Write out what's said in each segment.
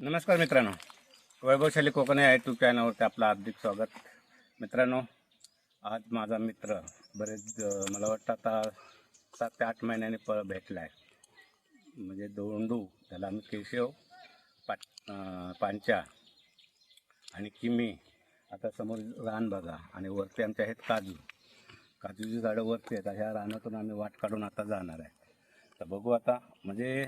नमस्कार मित्रांनो. वैभवशाली कोकण या यूट्यूब चॅनलवरती आपलं हार्दिक स्वागत. मित्रांनो आज माझा मित्र बरेच मला वाटतं आता सात ते आठ महिन्याने प भेटला आहे म्हणजे दोंडू त्याला आम्ही केशव पाट पांचा आणि किमी. आता समोर रान बघा आणि वरती आमच्या आहेत काजू. काजूची झाडं वरती आहेत ह्या रानातून आम्ही वाट काढून आता जाणार आहे. तर बघू आता म्हणजे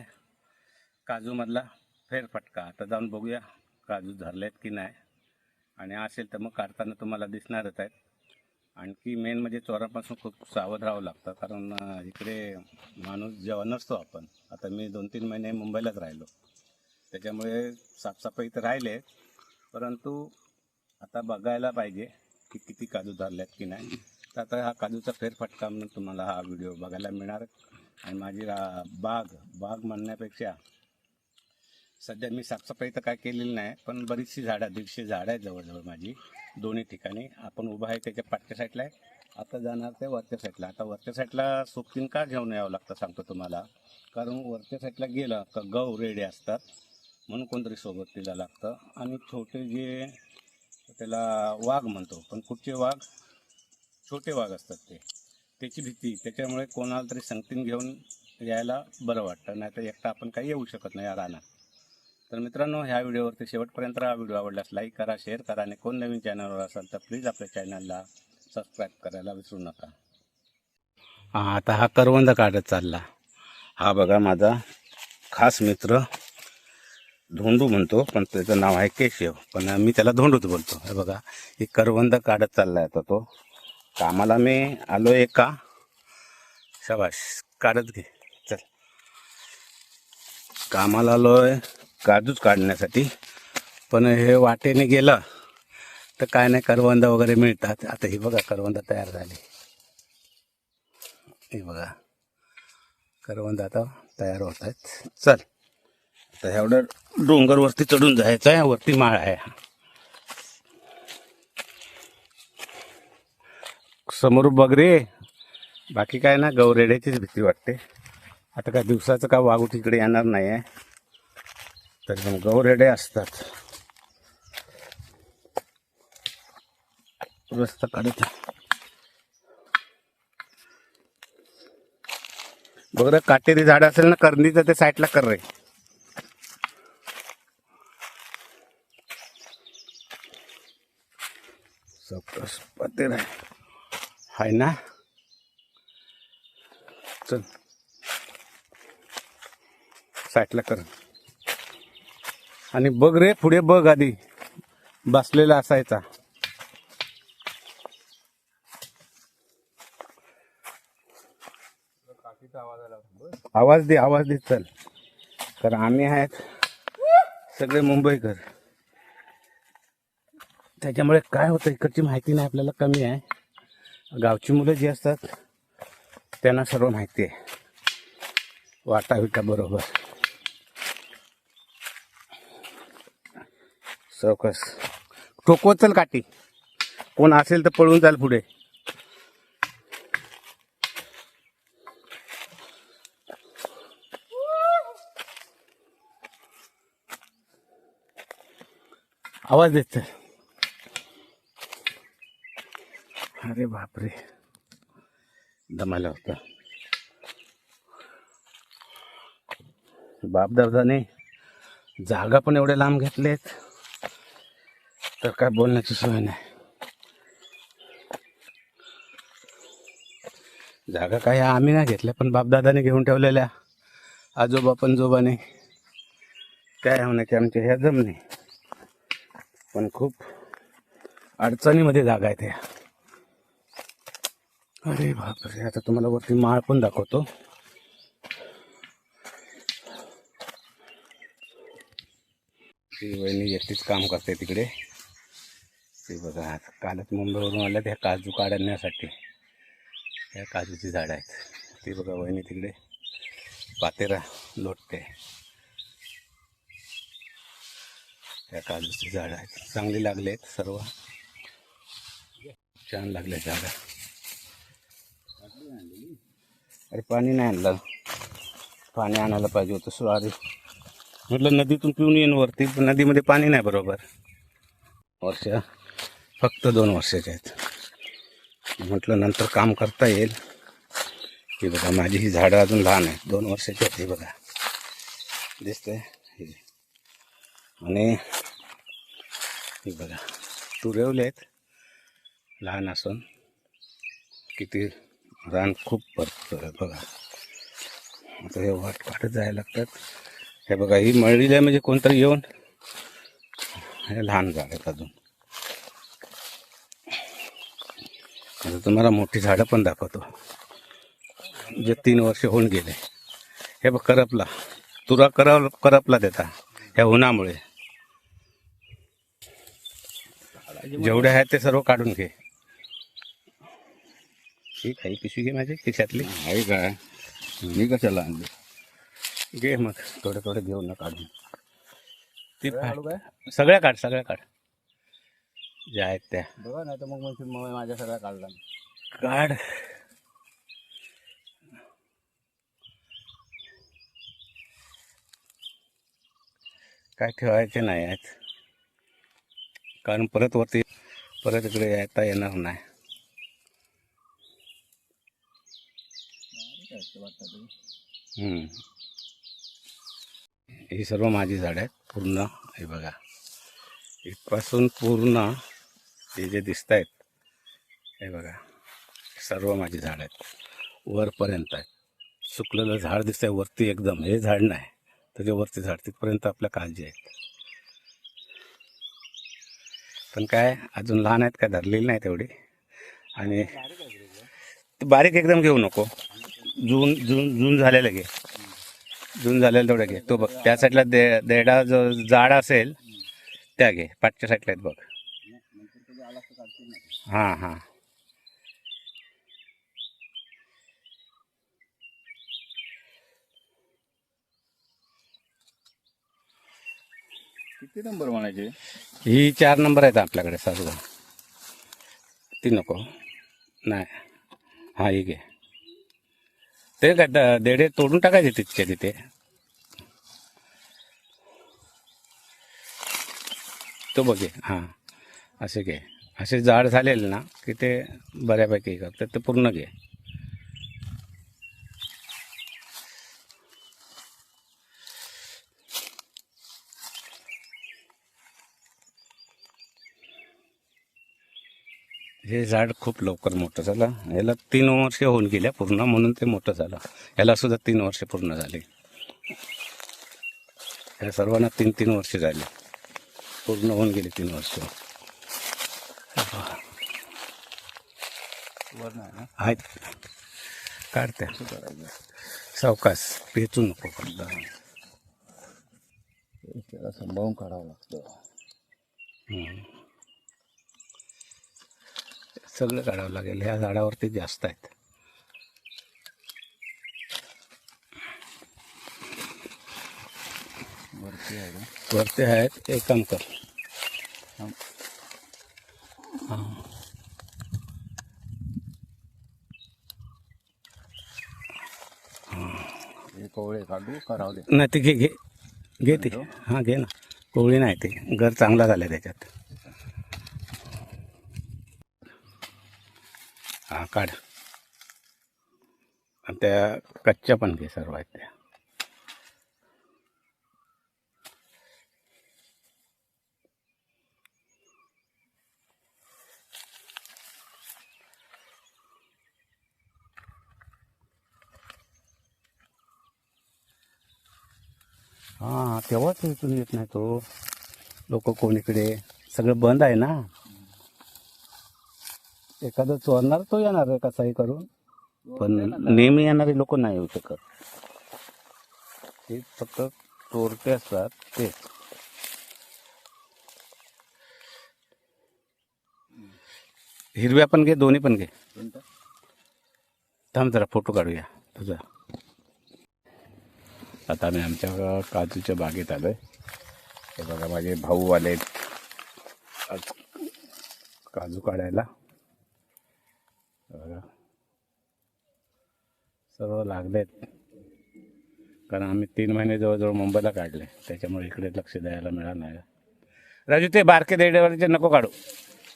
काजूमधला फेरफटका आता जाऊन बघूया काजू धरलेत की नाही. आणि असेल तर मग काढताना तुम्हाला दिसणारच आहेत. आणखी मेन म्हणजे चोरापासून खूप सावध राहावं लागतं. कारण इकडे माणूस जेव्हा नसतो आपण आता मी दोन तीन महिने मुंबईलाच राहिलो. त्याच्यामुळे साफसफाई तर राहिले परंतु आता बघायला पाहिजे की किती काजू धरलेत की नाही. तर आता हा काजूचा फेरफटका म्हणून तुम्हाला हा व्हिडिओ बघायला मिळणार. आणि माझी रा- बाग बाग म्हणण्यापेक्षा सध्या मी साफसफाई तर काय केलेली नाही पण बरीचशी झाडं दीडशे झाडं आहेत जवळजवळ माझी दोन्ही ठिकाणी. आपण उभं आहे त्याच्या पाठच्या साईडला आहे. आता जाणार ते वरच्या साईडला. आता वरच्या साईडला सोबतीन का घेऊन यावं लागतं सांगतो तुम्हाला. कारण वरच्या साईडला गेलं का गव रेडे असतात म्हणून कोणतरी सोबत तिला लागतं. आणि छोटे जे त्याला वाघ म्हणतो पण कुठचे वाघ? छोटे वाघ असतात ते. त्याची भीती. त्याच्यामुळे कोणाला तरी संगतीन घेऊन यायला बरं वाटतं. नाही तर एकटा आपण काही येऊ शकत नाही या रानात. तर मित्रांनो ह्या व्हिडिओवरती शेवटपर्यंत हा व्हिडिओ आवडल्यास लाईक करा शेअर करा आणि कोण नवीन चॅनलवर असाल तर प्लीज आपल्या चॅनलला सबस्क्राईब करायला विसरू नका. हां आता हा करवंद काढत चालला. हा बघा माझा खास मित्र धोंडू म्हणतो पण त्याचं नाव आहे केशव. पण मी त्याला धोंडूच बोलतो. हे बघा एक करवंद काढत चालला आता तो. कामाला मी आलो आहे का शबाश काढत घे. चल. कामाला आलो आहे काजूच काढण्यासाठी. पण हे वाटेने गेलं तर काय नाही करवंद वगैरे मिळतात. आता ही बघा करवंद तयार झाली. हे बघा. करवंद आता तयार होत आहेत. चल. आता एवढं डोंगरवरती चढून जायचं आहे. वरती माळ आहे समोर बघ रे बाकी काय ना गौरेड्याचीच भीती वाटते. आता काय दिवसाचं का वाघू तिकडे येणार नाही आहे तर मग गौरेडे असतात. रस्ता काढत बघ रे काटेरी झाड असेल ना करणीचं ते साईडला कर रे. हाय ना? चल. साईडला कर. आणि बघ रे पुढे बघ आधी. बसलेला असायचा. आवाज दे आवाज दे चल. तर आम्ही आहेत सगळे मुंबईकर. त्याच्यामुळे काय होतं इकडची माहिती नाही आपल्याला कमी आहे. गावची मुलं जी असतात त्यांना सर्व माहिती आहे. वाटा विटा बरोबर. चौकस. ठोकवत चल काठी. कोण असेल तर पळून जाल पुढे. आवाज देत अरे बापरे. दमाला होता. बापदादाने जागा पण एवढे लांब घेतलेत. तर काय बोलण्याची सोय नाही. जागा काही आम्ही नाही घेतल्या पण बापदादाने घेऊन ठेवलेल्या आजोबा पणजोबाने काय होण्याची आमच्या ह्या जमणे पण खूप अडचणीमध्ये जागा आहे त्या. अरे बापरे आता तुम्हाला वरती माळ पण दाखवतो. ती वहिनी एकटीच काम करते तिकडे. ते बघा आता कालच मुंबईवरून आल्यात ह्या काजू काढण्यासाठी. ह्या काजूची झाडं आहेत. ती बघा वहिनी तिकडे पातेरा लोटते. त्या काजूची झाडं आहेत. चांगली लागले आहेत सर्व. छान लागले झाडं. अरे पाणी नाही आणलं. पाणी आणायला पाहिजे होतं सॉरी. म्हटलं नदीतून पिऊन येईन वरती पण नदीमध्ये पाणी नाही बरोबर. वर्षा. फक्त दोन वर्षाचे आहेत. म्हटलं नंतर काम करता येईल. ही बघा माझी ही झाडं अजून लहान आहेत. दोन वर्षाची आहेत ही बघा. दिसतंय? हे. आणि हे बघा तुरवले आहेत. लहान असून किती रान खूप भरपूर आहे बघा. आता हे वाट वाटत जायला लागतात. हे बघा ही मळलेली आहे म्हणजे कोणतरी येऊन. हे लहान झाड आहेत अजून. आता तुम्हाला मोठी झाडं पण दाखवतो. जे तीन वर्ष होऊन गेले. हे बघ करपला. तुरा करप करपला देता. ह्या उन्हामुळे. जेवढे आहेत ते सर्व काढून घे. ठीक आहे पिशवी घे माझी खिशातली. आहे काय मी कशाला आणली? घे मग. थोडे थोडे घेऊन ना काढून ती सगळ्या काढ सगळ्या काढ. ज्या आहेत त्या. बघा नाही तर मग म्हणशील मग माझ्या सगळ्या काढला काढ. काय ठेवायचे नाही आहेत. कारण परत वरती परत इकडे येता येणार नाही. ही सर्व माझी झाडं आहेत पूर्ण. हे बघा. इथपासून पूर्ण हे जे दिसत आहेत हे बघा. सर्व माझी झाड आहेत. वरपर्यंत आहेत. सुकलेलं झाड दिसतंय वरती एकदम. हे झाड नाही. त्याच्या वरती झाड तिथपर्यंत आपल्या काळजी आहेत. पण काय अजून लहान आहेत काय धरलेली नाही तेवढी आणि ते बारीक एकदम घेऊ नको. जून जून जून झालेलं घे. जून झालेलं तेवढं घे. तो बघ त्या साईडला दे देडा जो जाड असेल त्या घे. पाठच्या साईडला आहेत बघ. हां हां. किती नंबर म्हणायचे? ही चार नंबर आहेत आपल्याकडे सर्व ती नको. नाही. हां ही घे. ते काय देडे तोडून टाकायचे तिथच्या तिथे. तो बघे हां असे घे. असे जाड झालेले ना की ते बऱ्यापैकी करतात. ते पूर्ण घे. हे झाड खूप लवकर मोठं झालं. याला तीन वर्ष होऊन गेल्या पूर्ण म्हणून ते मोठं झालं. याला सुद्धा तीन वर्ष पूर्ण झाली. या सर्वांना तीन तीन वर्ष झाली. पूर्ण होऊन गेली तीन वर्ष. ना? आहेत. काढते. कसं करायचं सावकाश पेचू नको फक्त त्याला सांभाळून काढावं लागतं. सगळं काढावं लागेल. ह्या झाडावरती जास्त आहेत. वरती आहेत. एक काम कर. कोवळे काढू का राहू दे. नाही ते घे घे. घे ती. हां घे ना. कोवळी नाही ते. घर चांगला झालं त्याच्यात. हां काढ. आणि त्या कच्च्या पण घे सर्व आहेत त्या. हां तेव्हाच इथून येत नाही तो. लोक कोणीकडे सगळं बंद आहे ना? एखादं चोरणार तो येणार आहे कसाही करून? पण नेहमी येणारे लोक नाही येऊ शकत. ते फक्त चोरटे असतात तेच. हिरव्या पण घे दोन्ही पण घे? थांब जरा फोटो काढूया. तुझा. आता आम्ही आमच्या काजूच्या बागेत आलोय. हे बघा माझे भाऊ आले आज काजू काढायला. बघा. सर्व लागलेत. कारण आम्ही तीन महिने जवळजवळ मुंबईला काढले. त्याच्यामुळे इकडे लक्ष द्यायला मिळालं नाही. राजू ते बारके देडेवारीचे नको काढू.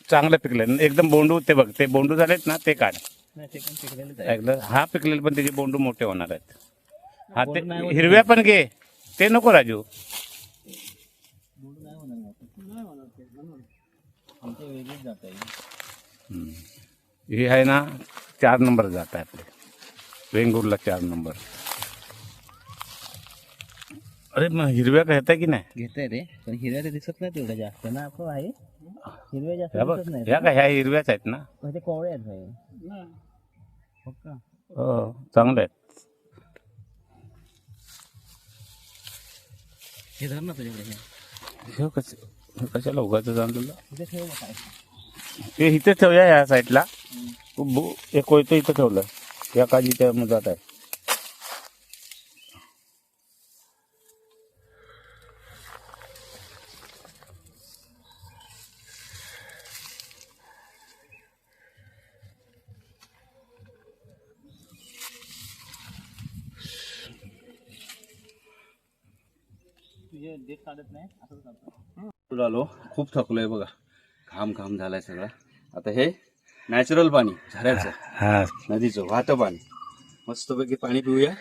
चांगलं पिकले. एकदम बोंडू ते बघ. ते बोंडू झालेत ना ते काढ. एकदा हा पिकलेले पण त्याचे बोंडू मोठे होणार आहेत. हा ते हिरव्या पण घे. ते नको राजू. हम्म. ही आहे ना चार नंबर जात आहे आपले. वेंगुर्ला चार नंबर. अरे मग हिरव्या का येत की नाही? घेताय रे पण हिरव्या ते दिसत नाही तेवढ्या जास्त. ना आपण आहे. हिरव्या जास्त ह्या बघ दिसत नाही. ह्या का ह्या हिरव्याच आहेत ना? कोवळे आहेत भाई हो का? हो चांगले आहेत. हे धर ना तुझ्याकडे हे. कसे हे कशाला उगाचं तुला इथे ठेव मग काय ते इथे ठेवूया ह्या साईडला एक कोयतं इथं ठेवलं. या काजीच्या मुदात आहे. तुझे डेट काढत नाही असंच आलो. खूप थकलोय बघा. घाम घाम झालाय सगळा. आता हे नॅचरल पाणी झऱ्याचं. हा. नदीचं वाहतं पाणी. मस्तपैकी पाणी पिऊया.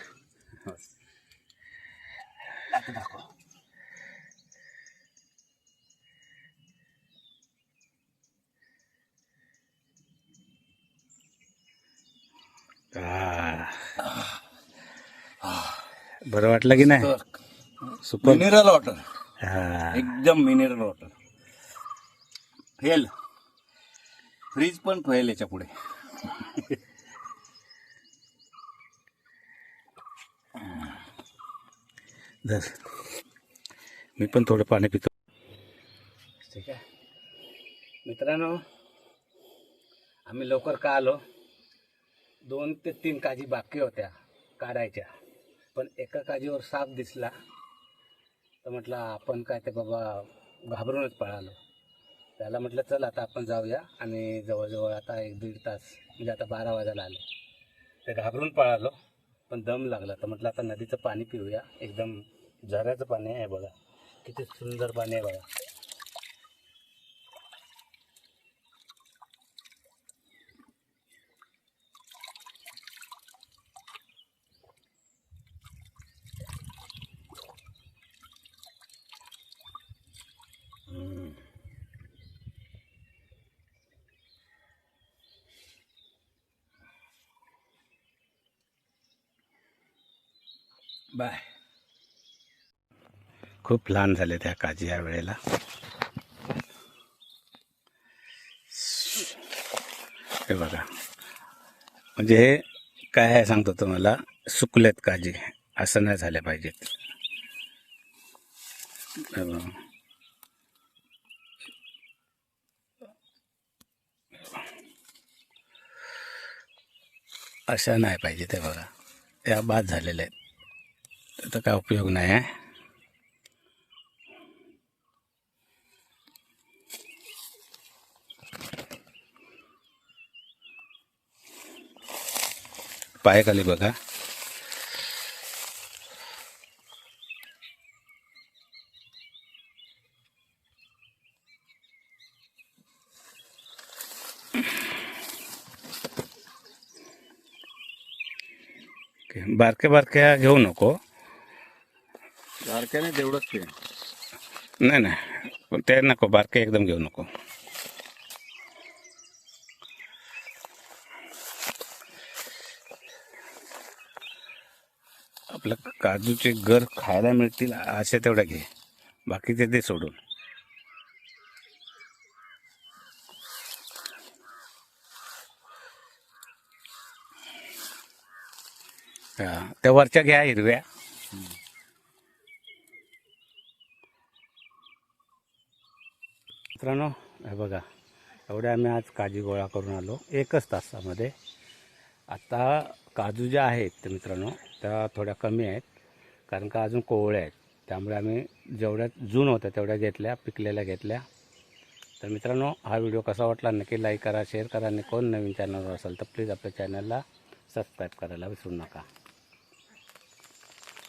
बरं वाटलं की नाही? सुपर मिनरल वॉटर हा एकदम मिनरल वॉटर फेल फ्रीज पण फेल याच्यापुढे धर. मी पण थोडं पाणी पितो. ठीक आहे. मित्रांनो आम्ही लवकर का आलो? दोन ते तीन काजी बाकी होत्या काढायच्या. पण एका काजीवर साप दिसला. तर म्हटलं आपण काय ते बाबा घाबरूनच पळालो. त्याला म्हटलं चल आता आपण जाऊया. आणि जवळजवळ आता एक दीड तास म्हणजे आता बारा वाजायला आले. ते घाबरून पळालो पण दम लागला. तर म्हटलं आता नदीचं पाणी पिऊया. एकदम झऱ्याचं पाणी आहे बघा. किती सुंदर पाणी आहे बघा. बाय. खूप लहान झाले त्या काजी या वेळेला. हे बघा. म्हणजे हे काय आहे सांगतो तुम्हाला? सुकलेत काजी. असं नाही झाल्या पाहिजेत. अशा नाही पाहिजे ते बघा. या बाद झालेल्या आहेत. त्याचा काय उपयोग नाही आहे पायाखाली बघा ओके. बारक्या बारक्या घेऊ नको बारक्याने तेवढंच ते नाही नाही. पण ते नको बारके एकदम घेऊ नको. आपलं काजूचे गर खायला मिळतील असे तेवढ्या घे. बाकीचे ते सोडून. हा त्या वरच्या घ्या हिरव्या. मित्रांनो हे बघा एवढे आम्ही आज काजी गोळा करून आलो एकच तासामध्ये. आता काजू ज्या आहेत मित्रांनो त्या थोड्या कमी आहेत कारण का अजून कोवळ्या आहेत. त्यामुळे आम्ही जेवढ्या जून होत्या तेवढ्या घेतल्या पिकलेल्या घेतल्या. तर मित्रांनो हा व्हिडिओ कसा वाटला नक्की लाईक करा शेअर करा. आणि कोण नवीन चॅनलवर असेल तर प्लीज आपल्या चॅनलला सबस्क्राईब करायला विसरू नका.